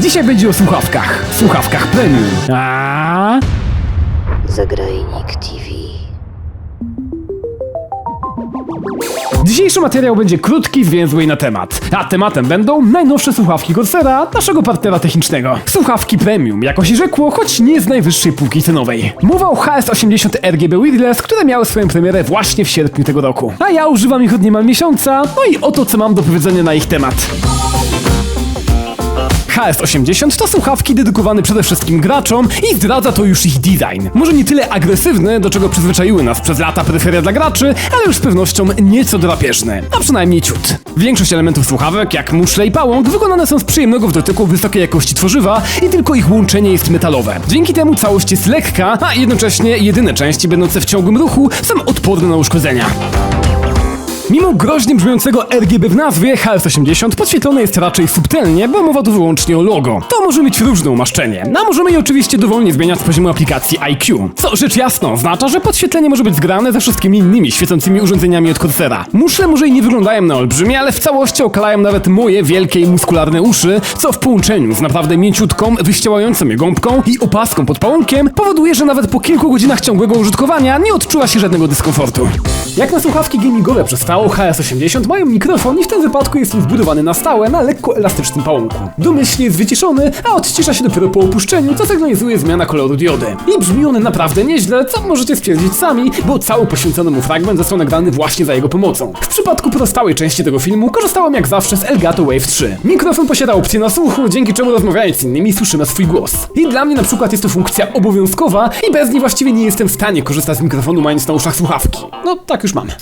Dzisiaj będzie o słuchawkach. Słuchawkach premium. A Zagrajnik TV. Dzisiejszy materiał będzie krótki, zwięzły i na temat. A tematem będą najnowsze słuchawki Corsera, naszego partnera technicznego. Słuchawki premium, jako się rzekło, choć nie z najwyższej półki cenowej. Mowa o HS80 RGB Wireless, które miały swoją premierę właśnie w sierpniu tego roku. A ja używam ich od niemal miesiąca, no i oto co mam do powiedzenia na ich temat. HS80 to słuchawki dedykowane przede wszystkim graczom i zdradza to już ich design. Może nie tyle agresywny, do czego przyzwyczaiły nas przez lata peryferia dla graczy, ale już z pewnością nieco drapieżny, a przynajmniej ciut. Większość elementów słuchawek, jak muszle i pałąk, wykonane są z przyjemnego w dotyku wysokiej jakości tworzywa i tylko ich łączenie jest metalowe. Dzięki temu całość jest lekka, a jednocześnie jedyne części będące w ciągłym ruchu są odporne na uszkodzenia. Mimo groźnie brzmiącego RGB w nazwie, HS80 podświetlone jest raczej subtelnie, bo mowa tu wyłącznie o logo. To może mieć różne umaszczenie, a możemy je oczywiście dowolnie zmieniać z poziomu aplikacji IQ. Co rzecz jasna oznacza, że podświetlenie może być zgrane ze wszystkimi innymi świecącymi urządzeniami od Corsera. Muszle może i nie wyglądają na olbrzymie, ale w całości okalają nawet moje wielkie i muskularne uszy, co w połączeniu z naprawdę mięciutką, wyściełającą je gąbką i opaską pod pałąkiem powoduje, że nawet po kilku godzinach ciągłego użytkowania nie odczuwa się żadnego dyskomfortu. Jak na słuchawki gamingowe przez VO HS80 mają mikrofon i w tym wypadku jest on zbudowany na stałe na lekko elastycznym pałąku. Domyślnie jest wyciszony, a odcisza się dopiero po opuszczeniu, co sygnalizuje zmiana koloru diody. I brzmi on naprawdę nieźle, co możecie stwierdzić sami, bo cały poświęcony mu fragment został nagrany właśnie za jego pomocą. W przypadku pozostałej części tego filmu korzystałem jak zawsze z Elgato Wave 3. Mikrofon posiada opcję nasłuchu, dzięki czemu rozmawiając z innymi słyszymy swój głos. I dla mnie na przykład jest to funkcja obowiązkowa i bez niej właściwie nie jestem w stanie korzystać z mikrofonu mając na uszach słuchawki. No tak już mamy.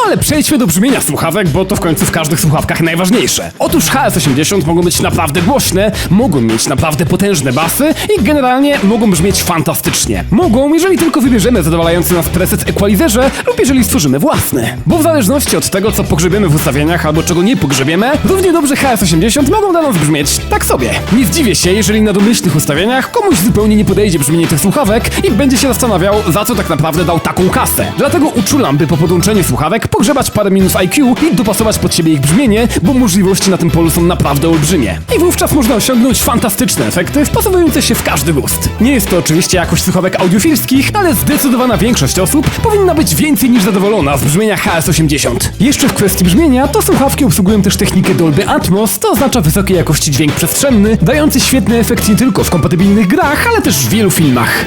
No ale przejdźmy do brzmienia słuchawek, bo to w końcu w każdych słuchawkach najważniejsze. Otóż HS80 mogą być naprawdę głośne, mogą mieć naprawdę potężne basy i generalnie mogą brzmieć fantastycznie. Mogą, jeżeli tylko wybierzemy zadowalający nas preset equalizerze lub jeżeli stworzymy własny. Bo w zależności od tego, co pogrzebiemy w ustawieniach albo czego nie pogrzebiemy, równie dobrze HS80 mogą dla nas brzmieć tak sobie. Nie zdziwię się, jeżeli na domyślnych ustawieniach komuś zupełnie nie podejdzie brzmienie tych słuchawek i będzie się zastanawiał, za co tak naprawdę dał taką kasę. Dlatego uczulam, by po podłączeniu słuchawek pogrzebać parę minut IQ i dopasować pod siebie ich brzmienie, bo możliwości na tym polu są naprawdę olbrzymie. I wówczas można osiągnąć fantastyczne efekty wpasowujące się w każdy gust. Nie jest to oczywiście jakość słuchawek audiofilskich, ale zdecydowana większość osób powinna być więcej niż zadowolona z brzmienia HS80. Jeszcze w kwestii brzmienia, to słuchawki obsługują też technikę Dolby Atmos, to oznacza wysokiej jakości dźwięk przestrzenny, dający świetny efekt nie tylko w kompatybilnych grach, ale też w wielu filmach.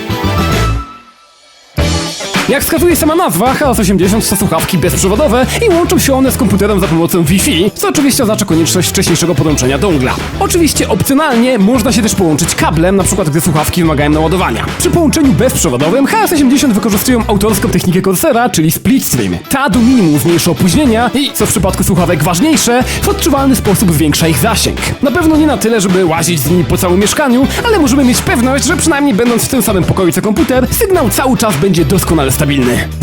Jak wskazuje sama nazwa, HS80 to słuchawki bezprzewodowe i łączą się one z komputerem za pomocą Wi-Fi, co oczywiście oznacza konieczność wcześniejszego podłączenia dongla. Oczywiście opcjonalnie można się też połączyć kablem, na przykład gdy słuchawki wymagają naładowania. Przy połączeniu bezprzewodowym HS80 wykorzystują autorską technikę Corsera, czyli split stream. Ta do minimum zmniejsza opóźnienia i, co w przypadku słuchawek ważniejsze, w odczuwalny sposób zwiększa ich zasięg. Na pewno nie na tyle, żeby łazić z nimi po całym mieszkaniu, ale możemy mieć pewność, że przynajmniej będąc w tym samym pokoju co komputer, sygnał cały czas będzie doskonale stabilny.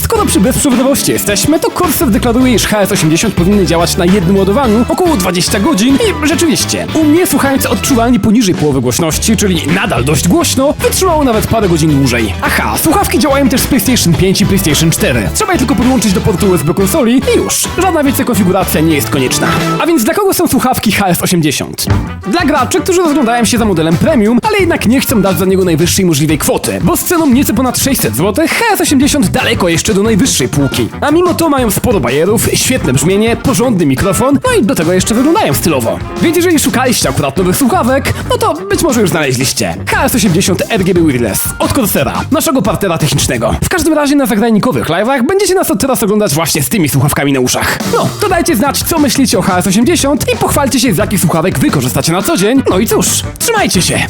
Skoro przy bezprzewodowości jesteśmy, to Corsair deklaruje, iż HS80 powinny działać na jednym ładowaniu około 20 godzin i rzeczywiście, u mnie słuchając odczuwalnie poniżej połowy głośności, czyli nadal dość głośno, wytrzymało nawet parę godzin dłużej. Aha, słuchawki działają też z PlayStation 5 i PlayStation 4. Trzeba je tylko podłączyć do portu USB konsoli i już. Żadna więcej konfiguracja nie jest konieczna. A więc dla kogo są słuchawki HS80? Dla graczy, którzy rozglądają się za modelem premium, ale jednak nie chcą dać za niego najwyższej możliwej kwoty, bo z ceną nieco ponad 600 zł HS80 daleko jeszcze do najwyższej półki. A mimo to mają sporo bajerów, świetne brzmienie, porządny mikrofon, no i do tego jeszcze wyglądają stylowo. Więc jeżeli szukaliście akurat nowych słuchawek, no to być może już znaleźliście. HS80 RGB Wireless od Corsera, naszego partnera technicznego. W każdym razie na zagrajnikowych live'ach będziecie nas od teraz oglądać właśnie z tymi słuchawkami na uszach. No, to dajcie znać, co myślicie o HS80 i pochwalcie się, z jakich słuchawek wy korzystacie na co dzień. No i cóż, trzymajcie się!